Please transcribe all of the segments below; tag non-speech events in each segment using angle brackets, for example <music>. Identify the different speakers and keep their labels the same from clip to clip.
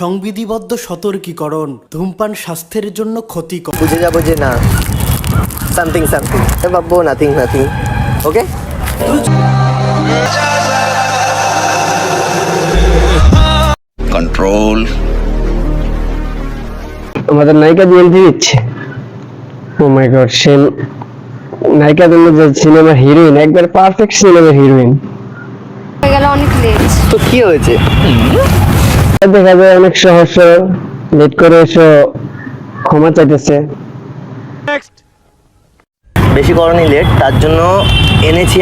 Speaker 1: সংবিধিবদ্ধ সতর্কীকরণ ধূমপান স্বাস্থ্যের জন্য ক্ষতিকর।
Speaker 2: বুঝে যাব যে না। সামথিং সামথিং ভাববো নাথিং নাথিং ওকে
Speaker 3: control
Speaker 4: আমাদের নায়িকা দিয়ে এন্ট্রি দিচ্ছে। ও মাই গড সে নায়িকা জন্য যে সিনেমার হিরোইন একবার পারফেক্ট সিনেমার হিরোইন
Speaker 5: হয়ে গেল অনেক লেট
Speaker 2: তো কি হয়েছে?
Speaker 4: দেখা যায় অনেক সহজ লেট করে এসো ক্ষমা চাইতেছে।
Speaker 2: বেশি করনি লেট তার জন্য এনেছি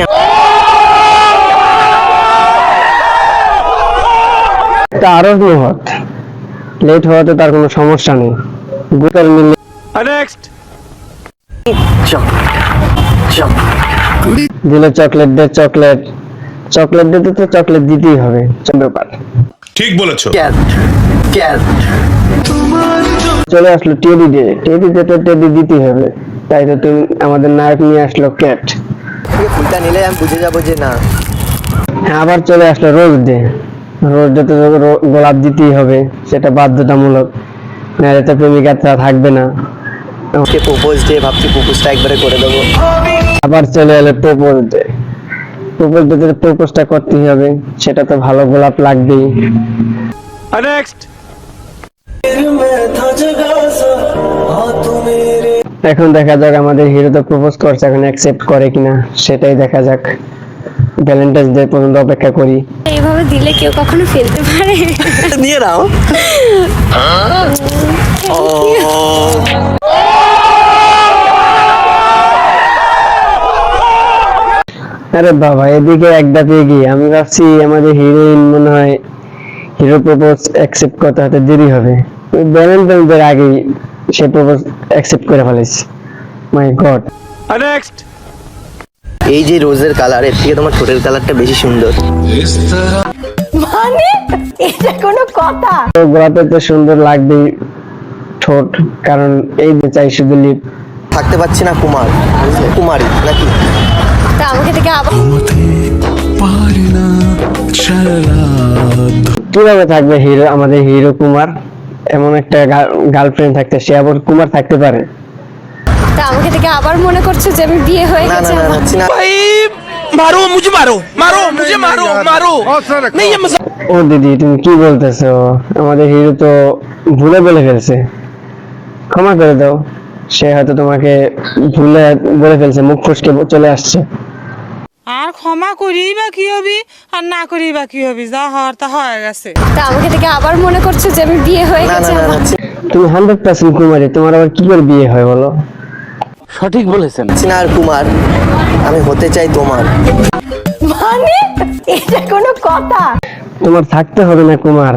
Speaker 4: তা আরও মহৎ লেট হওয়াতে তার কোনো সমস্যা নেই। গুটার মিলে
Speaker 2: চক চক
Speaker 4: দিলে চকলেট দে চকলেট চকলেট দিতে তো চকলেট দিতেই হবে সব ব্যাপার।
Speaker 3: ঠিক বলেছ।
Speaker 2: ক্যাট ক্যাট
Speaker 4: চলে আসলো টেডি ডে টেডি ডে তো টেডি দিতেই হবে। তাই তো তুমি আমাদের নায়ক নিয়ে আসলো ক্যাট।
Speaker 2: ফুলটা নিলে আমি বুঝে যাব যে না।
Speaker 4: হ্যাঁ আবার চলে আসলো রোজ ডে রোজ ডে তো গোলাপ দিতেই হবে। সেটা বাধ্যতামূলক। নাহলে তো প্রেমিকাটা থাকবে না।
Speaker 2: আজকে প্রপোজ ডে ভাবছি প্রপোজটা একবারে করে দেবো।
Speaker 4: আবার চলে এলো প্রপোজ ডে প্রপোজ প্রপোজটা করতেই হবে সেটা তো ভালো গোলাপ লাগবেই। এখন দেখা যাক আমাদের হিরো তো প্রপোজ করছে এখন অ্যাকসেপ্ট করে কিনা সেটাই দেখা যাক। ভ্যালেন্টাইন্স ডে পর্যন্ত অপেক্ষা করি।
Speaker 5: এইভাবে দিলে কেউ কখনো ফেলতে পারে? <laughs>
Speaker 2: নিয়ে নাও। <laughs>
Speaker 4: আরে বাবা এদিকে এক ধাপে এগিয়ে। আমি ভাবছি আমাদের হিরোইন মনে হয় হিরো প্রপোজ অ্যাকসেপ্ট করতে হতে দেরি হবে। ভ্যালেন্টাইন্স ডে আগেই সে প্রপোজ অ্যাকসেপ্ট করে ফেলেছে। মাই গড নেক্সট
Speaker 2: এই যে রোজের কালারের থেকে তোমার ঠোঁটের কালারটা বেশি সুন্দর।
Speaker 5: মানে? এটা কোনো কথা?
Speaker 4: তো গোলাপের তো সুন্দর লাগবেই ঠোঁট কারণ এই যে চাই শুধু লিপ
Speaker 2: থাকতে পারছি না কুমার। কুমারী নাকি?
Speaker 4: কীভাবে থাকবে হিরো আমাদের হিরো কুমার? এমন একটা গার্লফ্রেন্ড থাকতে সে আবার কুমার থাকতে পারে।
Speaker 5: তা আমাকে থেকে আবার মনে করছে যে আমি বিয়ে হয়ে গেছি
Speaker 6: ভাই মারো মুঝে মারো মারো মুঝে মারো মারো।
Speaker 4: ও দিদি তুমি কি বলতেছো? আমাদের হিরো তো ভুলে বলে ফেলছে। ক্ষমা করে দাও। সে হয়তো তোমাকে ভুলে বলে ফেলছে মুখ ফসকে চলে আসছে।
Speaker 7: আর ক্ষমা করি বা কি হবি? আর না করি বা কি হবি? যা হওয়ার তা হয়ে গেছে।
Speaker 5: তা আমাকে থেকে আবার মনে করছ যে আমি বিয়ে হয়ে গেছে
Speaker 4: তুমি হান্ড্রেড পার্সেন্ট কুমারী তোমার আবার কি করে বিয়ে হয় বলো?
Speaker 2: সঠিক বলেছেন। আর কুমার আমি হতে চাই তোমার।
Speaker 5: মানে? এটা কোনো কথা।
Speaker 4: তোমার থাকতে হবে না কুমার।